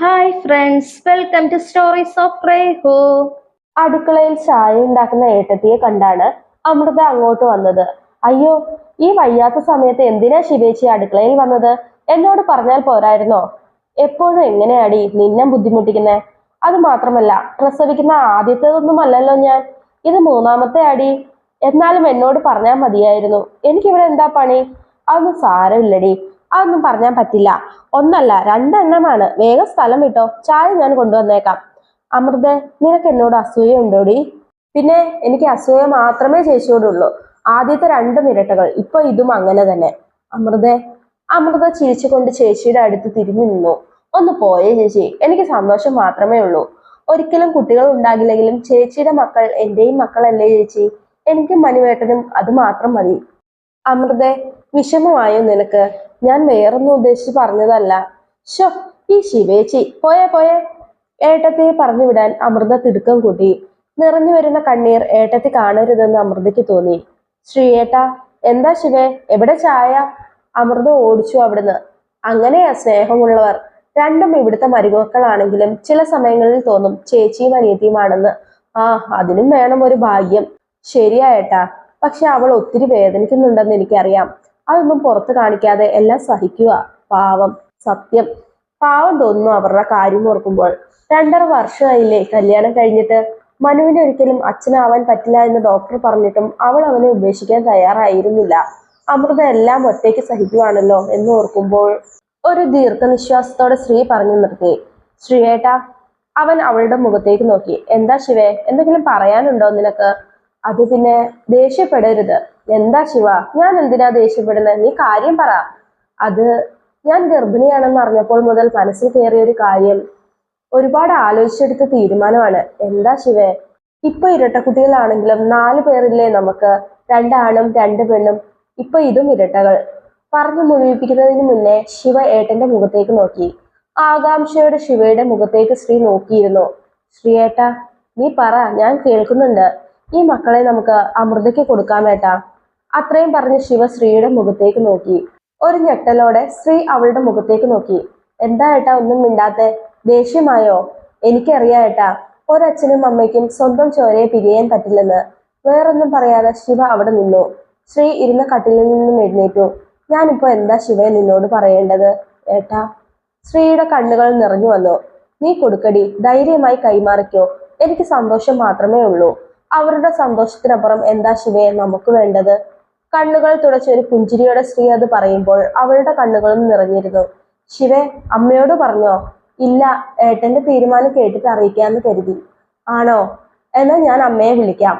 Hi friends welcome to stories of Reho അടുക്കളയിൽ ചായ ഉണ്ടാക്കുന്ന ഏട്ടത്തിയെ കണ്ടാണ് അമൃത അങ്ങോട്ട് വന്നത്. അയ്യോ ഈ വയ്യാത്ത സമയത്ത് എന്തിനാ ശിവേച്ചി അടുക്കളയിൽ വന്നത്? എന്നോട് പറഞ്ഞാൽ പോരായിരുന്നോ? എപ്പോഴും എങ്ങനെയാടി നിന്നെ ബുദ്ധിമുട്ടിക്കുന്നേ? അത് മാത്രമല്ല പ്രസവിക്കുന്ന ആദ്യത്തേതൊന്നും അല്ലല്ലോ ഞാൻ. ഇത് മൂന്നാമത്തെ അടി. എന്നാലും എന്നോട് പറഞ്ഞാൽ മതിയായിരുന്നു. എനിക്കിവിടെ എന്താ പണി? അതൊന്നും സാരമില്ലടി. അതൊന്നും പറഞ്ഞാൻ പറ്റില്ല. ഒന്നല്ല രണ്ടെണ്ണമാണ്. വേഗം സ്ഥലം വിട്ടോ. ചായ ഞാൻ കൊണ്ടുവന്നേക്കാം. അമൃത നിനക്ക് എന്നോട് അസൂയ ഉണ്ടോടി? പിന്നെ എനിക്ക് അസൂയ മാത്രമേ ചേച്ചിയോടുള്ളൂ. ആദ്യത്തെ രണ്ട് മിരട്ടകൾ. ഇപ്പൊ ഇതും അങ്ങനെ തന്നെ. അമൃത അമൃത ചിരിച്ചുകൊണ്ട് ചേച്ചിയുടെ അടുത്ത് തിരിഞ്ഞു നിന്നു. ഒന്ന് പോയേ ചേച്ചി. എനിക്ക് സന്തോഷം മാത്രമേ ഉള്ളൂ. ഒരിക്കലും കുട്ടികൾ ഉണ്ടാകില്ലെങ്കിലും ചേച്ചിയുടെ മക്കൾ എന്റെയും മക്കളല്ലേ ചേച്ചി. എനിക്കും മനുവേട്ടനും അത് മാത്രം മതി. അമൃതെ വിഷമമായോ നിനക്ക്? ഞാൻ വേറൊന്നും ഉദ്ദേശിച്ച് പറഞ്ഞതല്ല. ഷോ ഈ ശിവേച്ചി. പോയേ പോയേ. ഏട്ടത്തിയെ പറഞ്ഞു വിടാൻ അമൃത തിടുക്കം കൂട്ടി. നിറഞ്ഞു വരുന്ന കണ്ണീർ ഏട്ടത്തി കാണരുതെന്ന് അമൃതയ്ക്ക് തോന്നി. ശ്രീയേട്ട എന്താ ശിവേ? എവിടെ ചായ? അമൃത ഓടിച്ചു അവിടുന്ന്. അങ്ങനെയാ സ്നേഹമുള്ളവർ. രണ്ടും ഇവിടുത്തെ മരുമക്കളാണെങ്കിലും ചില സമയങ്ങളിൽ തോന്നും ചേച്ചിയും അനിയത്തിയുമാണെന്ന്. ആ അതിനും വേണം ഒരു ഭാഗ്യം. ശരിയാ ഏട്ടാ. പക്ഷെ അവൾ ഒത്തിരി വേദനിക്കുന്നുണ്ടെന്ന് എനിക്കറിയാം. അതൊന്നും പുറത്ത് കാണിക്കാതെ എല്ലാം സഹിക്കുക. പാവം. സത്യം. പാവം തോന്നുന്നു അവരുടെ കാര്യം ഓർക്കുമ്പോൾ. രണ്ടര വർഷമായില്ലേ? കല്യാണം കഴിഞ്ഞിട്ട് മനുവിന് ഒരിക്കലും അച്ഛനാവാൻ പറ്റില്ല എന്ന് ഡോക്ടർ പറഞ്ഞിട്ടും അവൾ അവനെ ഉപേക്ഷിക്കാൻ തയ്യാറായിരുന്നില്ല. അമൃത എല്ലാം ഒറ്റയ്ക്ക് സഹിക്കുവാണല്ലോ എന്ന് ഓർക്കുമ്പോൾ ഒരു ദീർഘനിശ്വാസത്തോടെ സ്ത്രീ പറഞ്ഞു നിർത്തി. ശ്രീയേട്ട അവൻ അവളുടെ മുഖത്തേക്ക് നോക്കി. എന്താ ശിവേ? എന്തെങ്കിലും പറയാനുണ്ടോ നിനക്ക്? അത് പിന്നെ ദേഷ്യപ്പെടരുത്. എന്താ ശിവ? ഞാൻ എന്തിനാ ദേഷ്യപ്പെടുന്നത് നീ കാര്യം പറ. അത് ഞാൻ ഗർഭിണിയാണെന്ന് അറിഞ്ഞപ്പോൾ മുതൽ മനസ്സിൽ കയറിയ ഒരു കാര്യം. ഒരുപാട് ആലോചിച്ചെടുത്ത തീരുമാനമാണ്. എന്താ ശിവേ? ഇപ്പൊ ഇരട്ടക്കുട്ടികളാണെങ്കിലും നാല് പേരില്ലേ നമുക്ക്? രണ്ടാണും രണ്ട് പെണ്ണും. ഇപ്പൊ ഇതും ഇരട്ടകൾ. പറഞ്ഞു മുഴുവിപ്പിക്കുന്നതിന് മുന്നേ ശിവ ഏട്ടന്റെ മുഖത്തേക്ക് നോക്കി. ആകാംക്ഷയുടെ ശിവയുടെ മുഖത്തേക്ക് ശ്രീ നോക്കിയിരുന്നു. ശ്രീ ഏട്ട നീ പറ. ഞാൻ കേൾക്കുന്നുണ്ട്. ഈ മക്കളെ നമുക്ക് അമൃതയ്ക്ക് കൊടുക്കാം ഏട്ടാ. അത്രയും പറഞ്ഞ് ശിവ ശ്രീയുടെ മുഖത്തേക്ക് നോക്കി. ഒരു ഞെട്ടലോടെ ശ്രീ അവളുടെ മുഖത്തേക്ക് നോക്കി. എന്താ ഏട്ടാ ഒന്നും മിണ്ടാത്തെ? ദേഷ്യമായോ? എനിക്കറിയാം ഏട്ടാ ഒരച്ഛനും അമ്മയ്ക്കും സ്വന്തം ചോരയെ പിരിയാൻ പറ്റില്ലെന്ന്. വേറൊന്നും പറയാതെ ശിവ അവിടെ നിന്നു. ശ്രീ ഇരുന്ന കട്ടിലിൽ നിന്നും എഴുന്നേറ്റു. ഞാനിപ്പോ എന്താ ശിവയെ നിന്നോട് പറയേണ്ടത്? ഏട്ടാ? ശ്രീയുടെ കണ്ണുകൾ നിറഞ്ഞു വന്നു. നീ കൊടുക്കടി ധൈര്യമായി കൈമാറിക്കോ. എനിക്ക് സന്തോഷം മാത്രമേ ഉള്ളൂ. അവരുടെ സന്തോഷത്തിനപ്പുറം എന്താ ശിവയെ നമുക്ക് വേണ്ടത്? കണ്ണുകൾ തുടച്ച ഒരു പുഞ്ചിരിയോടെ സ്ത്രീ അത് പറയുമ്പോൾ അവളുടെ കണ്ണുകളും നിറഞ്ഞിരുന്നു. ശിവേ അമ്മയോട് പറഞ്ഞോ? ഇല്ല ഏട്ടന്റെ തീരുമാനം കേട്ടിട്ട് അറിയിക്കാന്ന് കരുതി. ആണോ? എന്നാ ഞാൻ അമ്മയെ വിളിക്കാം.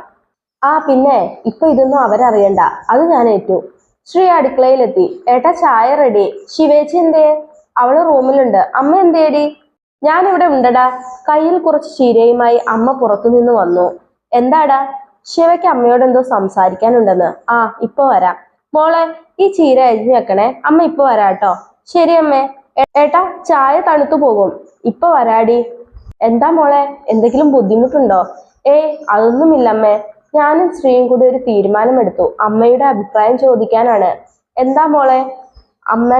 ആ പിന്നെ ഇപ്പൊ ഇതൊന്നും അവരറിയണ്ട. അത് ഞാൻ ഏറ്റു. ശ്രീ അടുക്കളയിലെത്തി. ഏട്ടാ ചായ റെഡി. ശിവേച്ചി എന്തേ അവൾ റൂമിലുണ്ട്. അമ്മ എന്തേടി ഞാനിവിടെ ഉണ്ടടാ. കയ്യിൽ കുറച്ച് ചീരയുമായി അമ്മ പുറത്തുനിന്ന് വന്നു. എന്താടാ? ശിവയ്ക്ക് അമ്മയോട് എന്തോ സംസാരിക്കാനുണ്ടെന്ന്. ആ ഇപ്പൊ വരാം. മോളെ ഈ ചീര അരിഞ്ഞു വെക്കണേ. അമ്മ ഇപ്പൊ വരാട്ടോ. ശരി അമ്മേ. ഏട്ടാ ചായ തണുത്തു പോകും. ഇപ്പൊ വരാടി. എന്താ മോളെ എന്തെങ്കിലും ബുദ്ധിമുട്ടുണ്ടോ? ഏയ് അതൊന്നുമില്ല അമ്മേ ഞാനും ശ്രീയും കൂടി ഒരു തീരുമാനമെടുത്തു. അമ്മയുടെ അഭിപ്രായം ചോദിക്കാനാണ്. എന്താ മോളെ? അമ്മ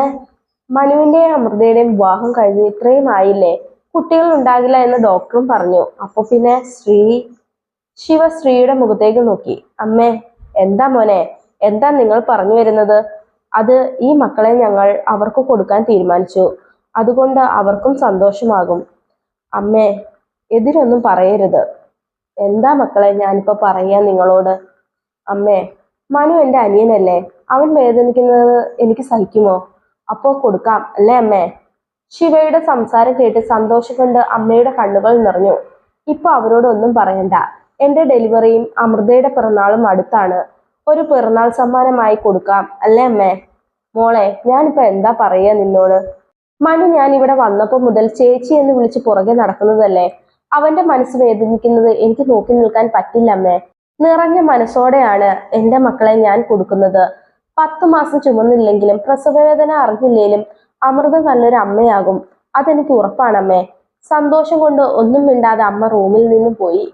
മനുവിന്റെയും അമൃതയുടെയും വിവാഹം കഴിഞ്ഞ് ഇത്രയും ആയില്ലേ? കുട്ടികൾ ഉണ്ടാകില്ല എന്ന് ഡോക്ടറും പറഞ്ഞു. അപ്പൊ പിന്നെ ശ്രീ ശിവ ശ്രീയുടെ മുഖത്തേക്ക് നോക്കി. അമ്മേ എന്താ മോനെ? എന്താ നിങ്ങൾ പറഞ്ഞു വരുന്നത്? അത് ഈ മക്കളെ ഞങ്ങൾ അവർക്ക് കൊടുക്കാൻ തീരുമാനിച്ചു. അതുകൊണ്ട് അവർക്കും സന്തോഷമാകും. അമ്മേ എതിരൊന്നും പറയരുത്. എന്താ മക്കളെ ഞാനിപ്പോ പറയാ നിങ്ങളോട്? അമ്മേ മനു എന്റെ അനിയനല്ലേ. അവൻ വേദനിക്കുന്നത് എനിക്ക് സഹിക്കുമോ? അപ്പോ കൊടുക്കാം അല്ലേ അമ്മേ? ശിവയുടെ സംസാരം കേട്ട് സന്തോഷം കൊണ്ട് അമ്മയുടെ കണ്ണുകൾ നിറഞ്ഞു. ഇപ്പൊ അവരോടൊന്നും പറയണ്ട. എന്റെ ഡെലിവറിയും അമൃതയുടെ പിറന്നാളും അടുത്താണ്. ഒരു പിറന്നാൾ സമ്മാനമായി കൊടുക്കാം അല്ലേ അമ്മേ? മോളെ ഞാനിപ്പോ എന്താ പറയുക നിന്നോട്? മനു ഞാൻ ഇവിടെ വന്നപ്പോ മുതൽ ചേച്ചി എന്ന് വിളിച്ച് പുറകെ നടക്കുന്നതല്ലേ? അവന്റെ മനസ്സ് വേദനിക്കുന്നത് എനിക്ക് നോക്കി നിൽക്കാൻ പറ്റില്ല അമ്മേ. നിറഞ്ഞ മനസ്സോടെയാണ് എന്റെ മക്കളെ ഞാൻ കൊടുക്കുന്നത്. പത്തു മാസം ചുമന്നില്ലെങ്കിലും പ്രസവവേദന അറിഞ്ഞില്ലെങ്കിലും അമൃത നല്ലൊരു അമ്മയാകും. അതെനിക്ക് ഉറപ്പാണമ്മേ സന്തോഷം കൊണ്ട് ഒന്നും മിണ്ടാതെ അമ്മ റൂമിൽ നിന്നും പോയി.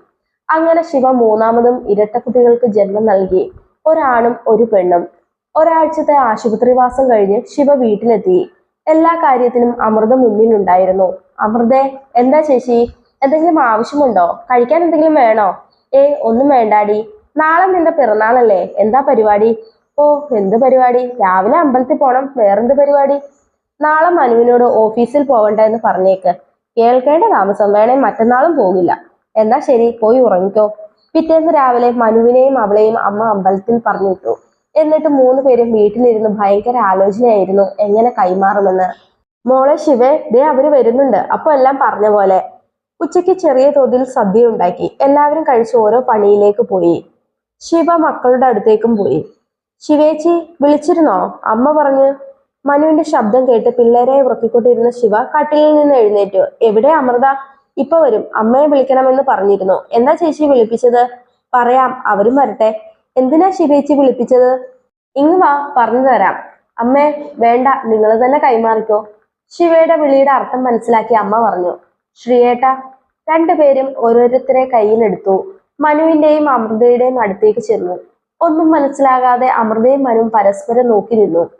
അങ്ങനെ ശിവ മൂന്നാമതും ഇരട്ട കുട്ടികൾക്ക് ജന്മം നൽകി. ഒരാണും ഒരു പെണ്ണും. ഒരാഴ്ചത്തെ ആശുപത്രിവാസം കഴിഞ്ഞ് ശിവ വീട്ടിലെത്തി. എല്ലാ കാര്യത്തിനും അമൃത മുന്നിലുണ്ടായിരുന്നു. അമൃതേ എന്താ ചേച്ചി? എന്തെങ്കിലും ആവശ്യമുണ്ടോ? കഴിക്കാൻ എന്തെങ്കിലും വേണോ? ഏ ഒന്നും വേണ്ടാടി. നാളെ നിന്റെ പിറന്നാളല്ലേ. എന്താ പരിപാടി? ഓ എന്ത് പരിപാടി? രാവിലെ അമ്പലത്തിൽ പോണം. വേറെന്ത് പരിപാടി? നാളെ മനുവിനോട് ഓഫീസിൽ പോകണ്ട എന്ന് പറഞ്ഞേക്ക്. കേൾക്കേണ്ട താമസം വേണേ മറ്റന്നാളും പോകില്ല. എന്നാ ശരി പോയി ഉറങ്ങിക്കോ. പിറ്റേന്ന് രാവിലെ മനുവിനെയും അവളെയും അമ്മ അമ്പലത്തിൽ പറഞ്ഞിട്ടു. എന്നിട്ട് മൂന്ന് പേരും വീട്ടിലിരുന്ന് ഭയങ്കര ആലോചനയായിരുന്നു എങ്ങനെ കൈമാറുമെന്ന്. മോളെ ശിവേ ദേ അവർ വരുന്നുണ്ട്. അപ്പൊ എല്ലാം പറഞ്ഞ പോലെ. ഉച്ചയ്ക്ക് ചെറിയ തോതിൽ സദ്യ ഉണ്ടാക്കി. എല്ലാവരും കഴിച്ച് ഓരോ പണിയിലേക്ക് പോയി. ശിവ മക്കളുടെ അടുത്തേക്കും പോയി. ശിവേച്ചി വിളിച്ചിരുന്നോ? അമ്മ പറഞ്ഞു മനുവിന്റെ ശബ്ദം കേട്ട് പിള്ളേരെ ഉറക്കിക്കൊണ്ടിരുന്ന ശിവ കട്ടിലിൽ നിന്ന് എഴുന്നേറ്റു. എവിടെ അമൃത? ഇപ്പൊ വരും. അമ്മയെ വിളിക്കണമെന്ന് പറഞ്ഞിരുന്നു. എന്താ ചേച്ചി വിളിപ്പിച്ചത്? പറയാം. അവരും വരട്ടെ. എന്തിനാ ശിവേച്ചി വിളിപ്പിച്ചത്? ഇങ്ങ് വാ പറഞ്ഞു തരാം. അമ്മേ വേണ്ട. നിങ്ങൾ തന്നെ കൈമാറിക്കോ. ശിവയുടെ വിളിയുടെ അർത്ഥം മനസ്സിലാക്കി അമ്മ പറഞ്ഞു. ശ്രീയേട്ട രണ്ടുപേരും ഓരോരുത്തരെ കയ്യിലെടുത്തു മനുവിന്റെയും അമൃതയുടെയും അടുത്തേക്ക് ചെന്നു. ഒന്നും മനസ്സിലാകാതെ അമൃതയും മനുവും പരസ്പരം നോക്കി നിന്നു.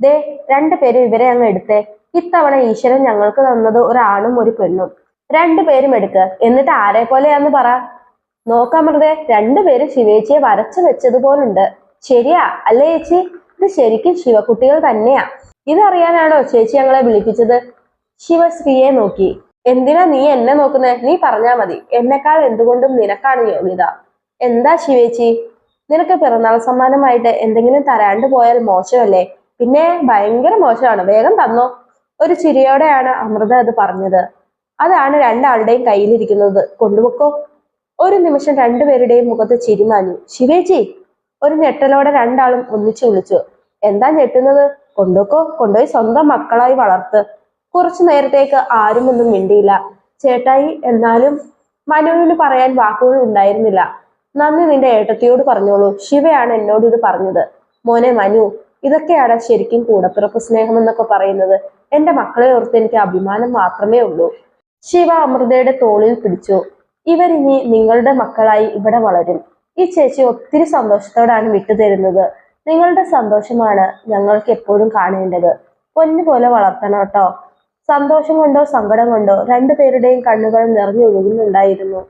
ദേ രണ്ടുപേരും ഇവരെ അങ്ങ് എടുത്തേ. ഇത്തവണ ഈശ്വരൻ ഞങ്ങൾക്ക് തന്നത് ഒരാണും ഒരു പെണ്ണും. രണ്ടുപേരും എടുക്ക്. എന്നിട്ട് ആരെ പോലെയാന്ന് പറ. നോക്കാമൃതേ രണ്ടുപേരും ശിവേച്ചിയെ വരച്ചു വെച്ചതുപോലുണ്ട് ശരിയാ? അല്ലേ ചേച്ചി? ഇത് ശരിക്കും ശിവകുട്ടികൾ തന്നെയാ. ഇതറിയാനാണോ ചേച്ചി ഞങ്ങളെ വിളിപ്പിച്ചത്? ശിവശ്രീയെ നോക്കി. എന്തിനാ നീ എന്നെ നോക്കുന്നത് നീ പറഞ്ഞാ മതി. എന്നെക്കാൾ എന്തുകൊണ്ടും നിനക്കാണ് യോഗ്യത. എന്താ ശിവേച്ചി? നിനക്ക് പിറന്നാൾ സമ്മാനമായിട്ട് എന്തെങ്കിലും തരാണ്ട് പോയാൽ മോശമല്ലേ? പിന്നെ ഭയങ്കര മോശമാണ്. വേഗം തന്നോ. ഒരു ചിരിയോടെയാണ് അമൃത അത് പറഞ്ഞത്. അതാണ് രണ്ടാളുടെയും കയ്യിലിരിക്കുന്നത്. കൊണ്ടുപോക്കോ ഒരു നിമിഷം രണ്ടുപേരുടെയും മുഖത്ത് ചിരി മാഞ്ഞു. ശിവേച്ചി ഒരു ഞെട്ടലോടെ രണ്ടാളും ഒന്നിച്ചു വിളിച്ചു. എന്താ ഞെട്ടുന്നത്? കൊണ്ടുപോക്കോ കൊണ്ടുപോയി സ്വന്തം മക്കളായി വളർത്ത്. കുറച്ചു നേരത്തേക്ക് ആരും ഒന്നും മിണ്ടിയില്ല. ചേട്ടായി എന്നാലും മനുവിന് പറയാൻ വാക്കുകൾ ഉണ്ടായിരുന്നില്ല. നന്ദി നിന്റെ ഏട്ടത്തിയോട് പറഞ്ഞോളൂ. ശിവയാണ് എന്നോട് ഇത് പറഞ്ഞത്. മോനെ മനു ഇതൊക്കെയാണ് ശരിക്കും കൂടപ്പിറപ്പ് സ്നേഹം എന്നൊക്കെ പറയുന്നത്. എന്റെ മക്കളെ ഓർത്ത് എനിക്ക് അഭിമാനം മാത്രമേ ഉള്ളൂ. ശിവ അമൃതയുടെ തോളിൽ പിടിച്ചു. ഇവരിനി നിങ്ങളുടെ മക്കളായി ഇവിടെ വളരും. ഈ ചേച്ചി ഒത്തിരി സന്തോഷത്തോടാണ് വിട്ടുതരുന്നത് നിങ്ങളുടെ സന്തോഷമാണ് ഞങ്ങൾക്ക് എപ്പോഴും കാണേണ്ടത്. പൊന്നു പോലെ വളർത്തണം കേട്ടോ. സന്തോഷം കൊണ്ടോ സങ്കടം കൊണ്ടോ രണ്ടുപേരുടെയും കണ്ണുകൾ നിറഞ്ഞൊഴുകുന്നുണ്ടായിരുന്നു